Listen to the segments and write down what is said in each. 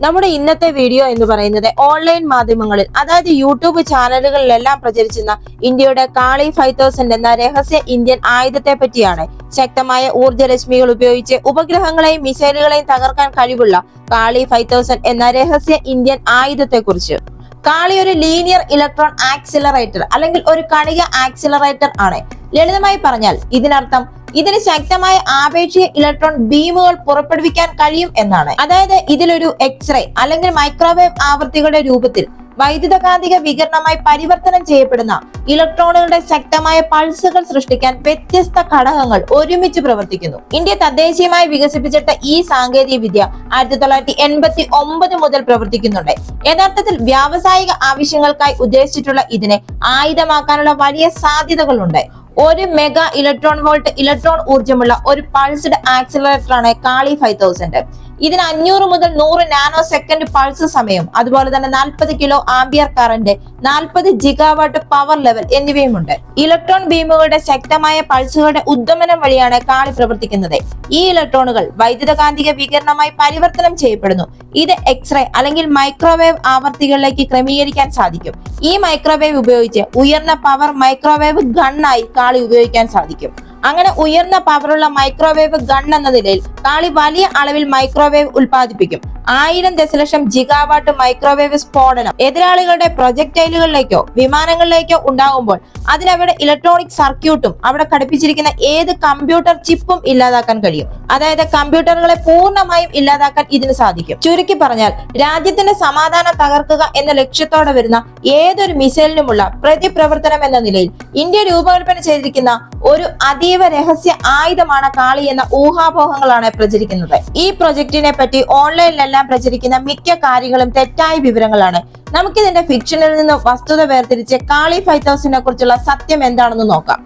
നമ്മുടെ ഇന്നത്തെ വീഡിയോ എന്ന് പറയുന്നത് ഓൺലൈൻ മാധ്യമങ്ങളിൽ അതായത് യൂട്യൂബ് ചാനലുകളിലെല്ലാം പ്രചരിച്ചിരുന്ന ഇന്ത്യയുടെ കാളി ഫൈവ് തൗസൻഡ് എന്ന രഹസ്യ ഇന്ത്യൻ ആയുധത്തെ പറ്റിയാണ് ശക്തമായ ഊർജരശ്മികൾ ഉപയോഗിച്ച് ഉപഗ്രഹങ്ങളെയും മിസൈലുകളെയും തകർക്കാൻ കഴിവുള്ള കാളി ഫൈവ് തൗസൻഡ് എന്ന രഹസ്യ ഇന്ത്യൻ ആയുധത്തെ കുറിച്ച് കാളി ഒരു ലീനിയർ ഇലക്ട്രോൺ ആക്സിലറേറ്റർ അല്ലെങ്കിൽ ഒരു കണിക ആക്സിലറേറ്റർ ആണ്. ലളിതമായി പറഞ്ഞാൽ ഇതിനർത്ഥം ഇതിന് ശക്തമായ ആപേക്ഷിക ഇലക്ട്രോൺ ബീമുകൾ പുറപ്പെടുവിക്കാൻ കഴിയും എന്നാണ്. അതായത് ഇതിലൊരു എക്സ്റേ അല്ലെങ്കിൽ മൈക്രോവേവ് ആവൃത്തികളുടെ രൂപത്തിൽ വൈദ്യുതകാന്തിക വികരണമായി പരിവർത്തനം ചെയ്യപ്പെടുന്ന ഇലക്ട്രോണുകളുടെ ശക്തമായ പൾസുകൾ സൃഷ്ടിക്കാൻ വ്യത്യസ്ത ഘടകങ്ങൾ ഒരുമിച്ച് പ്രവർത്തിക്കുന്നു. ഇന്ത്യ തദ്ദേശീയമായി വികസിപ്പിച്ചിട്ട ഈ സാങ്കേതിക വിദ്യ ആയിരത്തി തൊള്ളായിരത്തി എൺപത്തി ഒമ്പത് മുതൽ പ്രവർത്തിക്കുന്നുണ്ട്. യഥാർത്ഥത്തിൽ വ്യാവസായിക ആവശ്യങ്ങൾക്കായി ഉദ്ദേശിച്ചിട്ടുള്ള ഇതിനെ ആയുധമാക്കാനുള്ള വലിയ സാധ്യതകളുണ്ട്. ഒരു മെഗാ ഇലക്ട്രോൺ വോൾട്ട് ഇലക്ട്രോൺ ഊർജമുള്ള ഒരു പൾസ്ഡ് ആക്സിലറേറ്റർ ആണ് കാളി ഫൈവ് തൗസൻഡ് ഇതിന് അഞ്ഞൂറ് മുതൽ നൂറ് നാനോ സെക്കൻഡ് പൾസ് സമയം. അതുപോലെ തന്നെ നാൽപ്പത് കിലോ ആംബിയർ കറന്റ് നാൽപ്പത് ജിഗാവാട്ട് പവർ ലെവൽ എന്നിവയുമുണ്ട്. ഇലക്ട്രോൺ ബീമുകളുടെ ശക്തമായ പൾസുകളുടെ ഉദ്ദമനം വഴിയാണ് കാളി പ്രവർത്തിക്കുന്നത്. ഈ ഇലക്ട്രോണുകൾ വൈദ്യുതകാന്തിക വികിരണമായി പരിവർത്തനം ചെയ്യപ്പെടുന്നു. ഇത് എക്സ്റേ അല്ലെങ്കിൽ മൈക്രോവേവ് ആവർത്തികളിലേക്ക് ക്രമീകരിക്കാൻ സാധിക്കും. ഈ മൈക്രോവേവ് ഉപയോഗിച്ച് ഉയർന്ന പവർ മൈക്രോവേവ് ഗണ്ണായി കാളി ഉപയോഗിക്കാൻ സാധിക്കും. അങ്ങനെ ഉയർന്ന പവറുള്ള മൈക്രോവേവ് ഗൺ എന്ന നിലയിൽ താളി വലിയ അളവിൽ മൈക്രോവേവ് ഉൽപ്പാദിപ്പിക്കും. ആയിരം ദശലക്ഷം ജിഗാവാട്ട് മൈക്രോവേവ് സ്ഫോടനം. എതിരാളികളുടെ പ്രൊജക്ടൈലുകളിലേക്കോ വിമാനങ്ങളിലേക്കോ ഉണ്ടാകുമ്പോൾ അതിനവിടെ ഇലക്ട്രോണിക് സർക്യൂട്ടും അവിടെ ഘടിപ്പിച്ചിരിക്കുന്ന ഏത് കമ്പ്യൂട്ടർ ചിപ്പും ഇല്ലാതാക്കാൻ കഴിയും. അതായത് കമ്പ്യൂട്ടറുകളെ പൂർണമായും ഇല്ലാതാക്കാൻ ഇതിന് സാധിക്കും. ചുരുക്കി പറഞ്ഞാൽ രാജ്യത്തിന്റെ സമാധാനം തകർക്കുക എന്ന ലക്ഷ്യത്തോടെ വരുന്ന ഏതൊരു മിസൈലിനുമുള്ള പ്രതിപ്രവർത്തനം എന്ന നിലയിൽ ഇന്ത്യ രൂപകൽപ്പന ചെയ്തിരിക്കുന്ന ഒരു അതീവ രഹസ്യ ആയുധമാണ് കാളി എന്ന ഊഹാപോഹങ്ങളാണ് പ്രചരിക്കുന്നത്. ഈ പ്രൊജക്ടിനെ പറ്റി ഓൺലൈനിലെല്ലാം പ്രചരിക്കുന്ന മിക്ക കാര്യങ്ങളും തെറ്റായ വിവരങ്ങളാണ്. നമുക്കിതിന്റെ ഫിക്ഷനിൽ നിന്ന് വസ്തുത വേർതിരിച്ച് കാളി ഫൈവ് തൗസൻഡിനെ കുറിച്ചുള്ള സത്യം എന്താണെന്ന് നോക്കാം.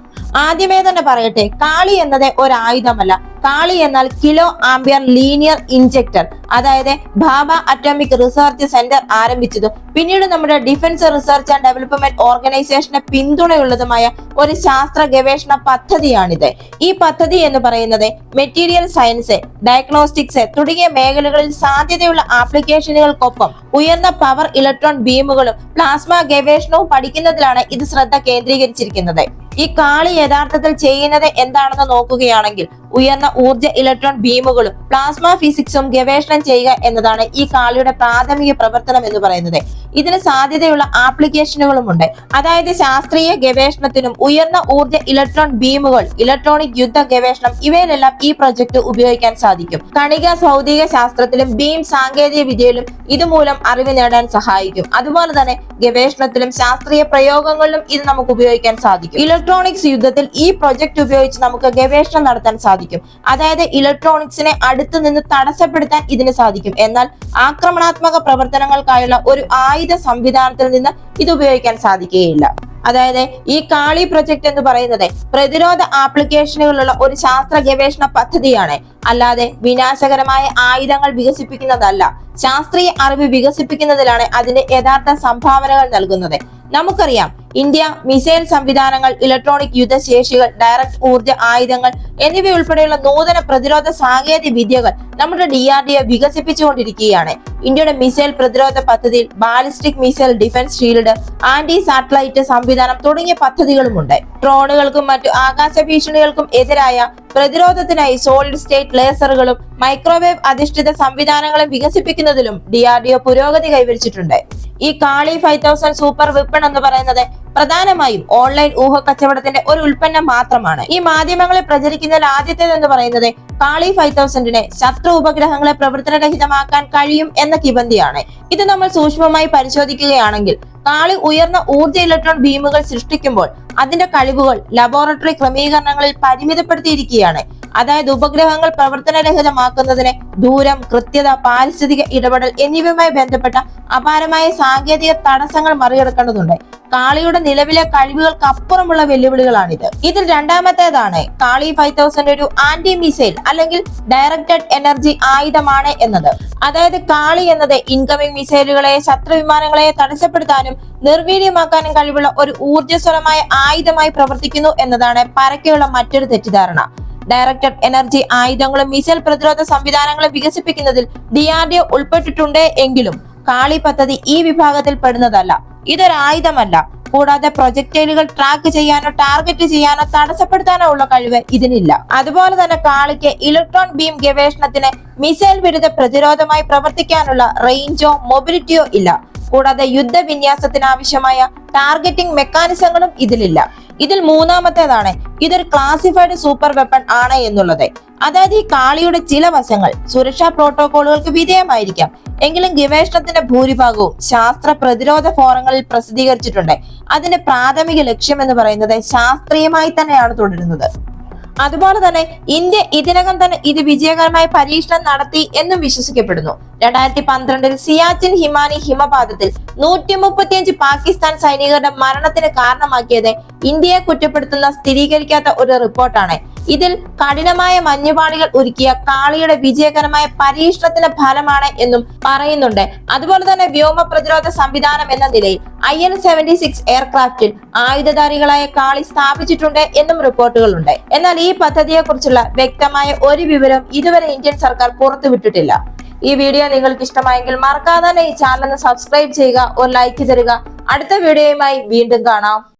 ആദ്യമേ തന്നെ പറയട്ടെ കാളി എന്നത് ഒരു ആയുധമല്ല കാളി എന്നാൽ കിലോ ആംബിയർ ലീനിയർ ഇഞ്ചക്ടർ അതായത് ഭാബ അറ്റോമിക് റിസർച്ച് സെന്റർ ആരംഭിച്ചതും. പിന്നീട് നമ്മുടെ ഡിഫൻസ് റിസർച്ച് ആൻഡ് ഡെവലപ്മെന്റ് ഓർഗനൈസേഷന്റെ പിന്തുണയുള്ളതുമായ ഒരു ശാസ്ത്ര ഗവേഷണ പദ്ധതിയാണിത്. ഈ പദ്ധതി എന്ന് പറയുന്നത് മെറ്റീരിയൽ സയൻസ് ഡയഗ്നോസ്റ്റിക്സ് തുടങ്ങിയ മേഖലകളിൽ സാധ്യതയുള്ള ആപ്ലിക്കേഷനുകൾക്കൊപ്പം ഉയർന്ന പവർ ഇലക്ട്രോൺ ബീമുകളും പ്ലാസ്മ ഗവേഷണവും പഠിക്കുന്നതിലാണ് ഇത് ശ്രദ്ധ കേന്ദ്രീകരിച്ചിരിക്കുന്നത്. ഈ കാളി യഥാർത്ഥത്തിൽ ചെയ്യുന്നത് എന്താണെന്ന് നോക്കുകയാണെങ്കിൽ ഉയർന്ന ഊർജ ഇലക്ട്രോൺ ബീമുകളും പ്ലാസ്മ ഫിസിക്സും ഗവേഷണം ചെയ്യുക എന്നതാണ് ഈ കാളിയുടെ പ്രാഥമിക പ്രവർത്തനം എന്ന് പറയുന്നത്. ഇതിന് സാധ്യതയുള്ള ആപ്ലിക്കേഷനുകളുമുണ്ട് അതായത് ശാസ്ത്രീയ ഗവേഷണത്തിനും ഉയർന്ന ഊർജ ഇലക്ട്രോൺ ബീമുകൾ ഇലക്ട്രോണിക് യുദ്ധ ഗവേഷണം ഇവയിലെല്ലാം ഈ പ്രൊജക്ട് ഉപയോഗിക്കാൻ സാധിക്കും. കണിക ഭൗതിക ശാസ്ത്രത്തിലും ബീം സാങ്കേതിക വിദ്യയിലും ഇതുമൂലം അറിവ് നേടാൻ സഹായിക്കും. അതുപോലെ തന്നെ ഗവേഷണത്തിലും ശാസ്ത്രീയ പ്രയോഗങ്ങളിലും ഇത് നമുക്ക് ഉപയോഗിക്കാൻ സാധിക്കും. ഇലക്ട്രോണിക്സ് യുദ്ധത്തിൽ ഈ പ്രൊജക്ട് ഉപയോഗിച്ച് നമുക്ക് ഗവേഷണം നടത്താൻ സാധിക്കും. അതായത് ഇലക്ട്രോണിക്സിനെ അടുത്തു നിന്ന് തടസ്സപ്പെടുത്താൻ ഇതിന് സാധിക്കും. എന്നാൽ ആക്രമണാത്മക പ്രവർത്തനങ്ങൾക്കായുള്ള ഒരു ആയുധ സംവിധാനത്തിൽ നിന്ന് ഇത് ഉപയോഗിക്കാൻ സാധിക്കുകയില്ല. അതായത് ഈ കാളി പ്രൊജക്ട് എന്ന് പറയുന്നത് പ്രതിരോധ ആപ്ലിക്കേഷനുകളുള്ള ഒരു ശാസ്ത്ര ഗവേഷണ പദ്ധതിയാണ്. അല്ലാതെ വിനാശകരമായ ആയുധങ്ങൾ വികസിപ്പിക്കുന്നതല്ല. ശാസ്ത്രീയ അറിവ് വികസിപ്പിക്കുന്നതിലാണ് അതിന്റെ യഥാർത്ഥ സംഭാവനകൾ നൽകുന്നത്. നമുക്കറിയാം ഇന്ത്യ മിസൈൽ സംവിധാനങ്ങൾ ഇലക്ട്രോണിക് യുദ്ധശേഷികൾ ഡയറക്ട് ഊർജ ആയുധങ്ങൾ എന്നിവയുൾപ്പെടെയുള്ള നൂതന പ്രതിരോധ സാങ്കേതിക വിദ്യകൾ നമ്മുടെ ഡി ആർ ഡി ഒ വികസിപ്പിച്ചുകൊണ്ടിരിക്കുകയാണ്. ഇന്ത്യയുടെ മിസൈൽ പ്രതിരോധ പദ്ധതിയിൽ ballistic missile defence shield anti satellite സംവിധാനം തുടങ്ങിയ പദ്ധതികളുമുണ്ട്. ഡ്രോണുകൾക്കും മറ്റു ആകാശ ഭീഷണികൾക്കും എതിരായ പ്രതിരോധത്തിനായി സോളിഡ് സ്റ്റേറ്റ് ലേസറുകളും മൈക്രോവേവ് അധിഷ്ഠിത സംവിധാനങ്ങളും വികസിപ്പിക്കുന്നതിലും ഡി ആർ ഡി ഒ പുരോഗതി കൈവരിച്ചിട്ടുണ്ട്. ഈ Kali five thousand super weapon എന്ന് പറയുന്നത് പ്രധാനമായും ഓൺലൈൻ ഊഹ കച്ചവടത്തിന്റെ ഒരു ഉൽപ്പന്നം മാത്രമാണ്. ഈ മാധ്യമങ്ങളിൽ പ്രചരിക്കുന്നതിൽ ആദ്യത്തേതെന്ന് പറയുന്നത് കാളി ഫൈവ് തൗസൻഡിനെ ശത്രു ഉപഗ്രഹങ്ങളെ പ്രവർത്തനരഹിതമാക്കാൻ കഴിയും എന്ന കിബന്തിയാണ് ഇത് നമ്മൾ സൂക്ഷ്മമായി പരിശോധിക്കുകയാണെങ്കിൽ കാളി ഉയർന്ന ഊർജ ഇലക്ട്രോൺ ബീമുകൾ സൃഷ്ടിക്കുമ്പോൾ അതിന്റെ കഴിവുകൾ ലബോറട്ടറി ക്രമീകരണങ്ങളിൽ പരിമിതപ്പെടുത്തിയിരിക്കുകയാണ്. അതായത് ഉപഗ്രഹങ്ങൾ പ്രവർത്തനരഹിതമാക്കുന്നതിന് ദൂരം കൃത്യത പാരിസ്ഥിതിക ഇടപെടൽ എന്നിവയുമായി ബന്ധപ്പെട്ട അപാരമായ സാങ്കേതിക തടസ്സങ്ങൾ മറികടക്കേണ്ടതുണ്ട്. കാളിയുടെ നിലവിലെ കഴിവുകൾക്ക് അപ്പുറമുള്ള വെല്ലുവിളികളാണിത്. ഇതിൽ രണ്ടാമത്തേതാണ് കാളി ഫൈവ് തൗസൻഡ് ഒരു ആന്റി മിസൈൽ അല്ലെങ്കിൽ ഡയറക്റ്റഡ് എനർജി ആയുധമാണ് എന്നത്. അതായത് കാളി എന്നത് ഇൻകമിംഗ് മിസൈലുകളെ ശത്രു വിമാനങ്ങളെ തടസ്സപ്പെടുത്താനും നിർവീര്യമാക്കാനും കഴിവുള്ള ഒരു ഊർജസ്വലമായ ആയുധമായി പ്രവർത്തിക്കുന്നു എന്നതാണ് പരക്കെയുള്ള മറ്റൊരു തെറ്റിദ്ധാരണ. ഡയറക്ടഡ് എനർജി ആയുധങ്ങളും മിസൈൽ പ്രതിരോധ സംവിധാനങ്ങളും വികസിപ്പിക്കുന്നതിൽ ഡിആർഡിഒ ഉൾപ്പെട്ടിട്ടുണ്ട് എങ്കിലും കാളി പദ്ധതി ഈ വിഭാഗത്തിൽ പെടുന്നതല്ല. ഇതൊരായുധമല്ല കൂടാതെ പ്രൊജക്ടൈലുകൾ ട്രാക്ക് ചെയ്യാനോ ടാർഗറ്റ് ചെയ്യാനോ തടസ്സപ്പെടുത്താനോ ഉള്ള കഴിവ് ഇതിനില്ല. അതുപോലെ തന്നെ കാളിക്ക് ഇലക്ട്രോൺ ബീം ഗവേഷണത്തിന് മിസൈൽ വിരുദ്ധ പ്രതിരോധമായി പ്രവർത്തിക്കാനുള്ള റേഞ്ചോ മൊബിലിറ്റിയോ ഇല്ല. കൂടാതെ യുദ്ധവിന്യാസത്തിന് ആവശ്യമായ ടാർഗറ്റിംഗ് മെക്കാനിസങ്ങളും ഇതിലില്ല. ഇതിൽ മൂന്നാമത്തേതാണ്. ഇതൊരു ക്ലാസിഫൈഡ് സൂപ്പർ വെപ്പൺ ആണ് എന്നുള്ളത്. അതായത് ഈ കാളിയുടെ ചില വശങ്ങൾ സുരക്ഷാ പ്രോട്ടോകോളുകൾക്ക് വിധേയമായിരിക്കാം. എങ്കിലും ഗവേഷണത്തിന്റെ ഭൂരിഭാഗവും ശാസ്ത്ര പ്രതിരോധ ഫോറങ്ങളിൽ പ്രസിദ്ധീകരിച്ചിട്ടുണ്ട്. അതിന്റെ പ്രാഥമിക ലക്ഷ്യം എന്ന് പറയുന്നത് ശാസ്ത്രീയമായി തന്നെയാണ് തുടരുന്നത്. അതുപോലെ തന്നെ ഇന്ത്യ ഇതിനകം തന്നെ ഇത് വിജയകരമായ പരീക്ഷണം നടത്തി എന്നും വിശ്വസിക്കപ്പെടുന്നു. രണ്ടായിരത്തി പന്ത്രണ്ടിൽ സിയാച്ചിൻ ഹിമാനി ഹിമപാതത്തിൽ നൂറ്റി മുപ്പത്തിയഞ്ച് പാകിസ്ഥാൻ സൈനികരുടെ മരണത്തിന് കാരണമാക്കിയത് ഇന്ത്യയെ കുറ്റപ്പെടുത്തുന്ന സ്ഥിരീകരിക്കാത്ത ഒരു റിപ്പോർട്ടാണ്. ഇതിൽ കഠിനമായ മഞ്ഞുപാളികൾ ഒരുക്കിയ കാളിയുടെ വിജയകരമായ പരീക്ഷണത്തിന്റെ ഫലമാണ് എന്നും പറയുന്നുണ്ട്. അതുപോലെ തന്നെ വ്യോമ പ്രതിരോധ സംവിധാനം എന്ന നിലയിൽ ഐ എൻ സെവന്റി സിക്സ് എയർക്രാഫ്റ്റിൽ ആയുധധാരികളായ കാളി സ്ഥാപിച്ചിട്ടുണ്ട് എന്നും റിപ്പോർട്ടുകളുണ്ട്. എന്നാൽ ഈ പദ്ധതിയെക്കുറിച്ചുള്ള വ്യക്തമായ ഒരു വിവരം ഇതുവരെ ഇന്ത്യൻ സർക്കാർ പുറത്തുവിട്ടിട്ടില്ല. ഈ വീഡിയോ നിങ്ങൾക്ക് ഇഷ്ടമായെങ്കിൽ മറക്കാതെ ഈ ചാനൽ സബ്സ്ക്രൈബ് ചെയ്യുക ഒരു ലൈക്ക് തരിക. അടുത്ത വീഡിയോയുമായി വീണ്ടും കാണാം.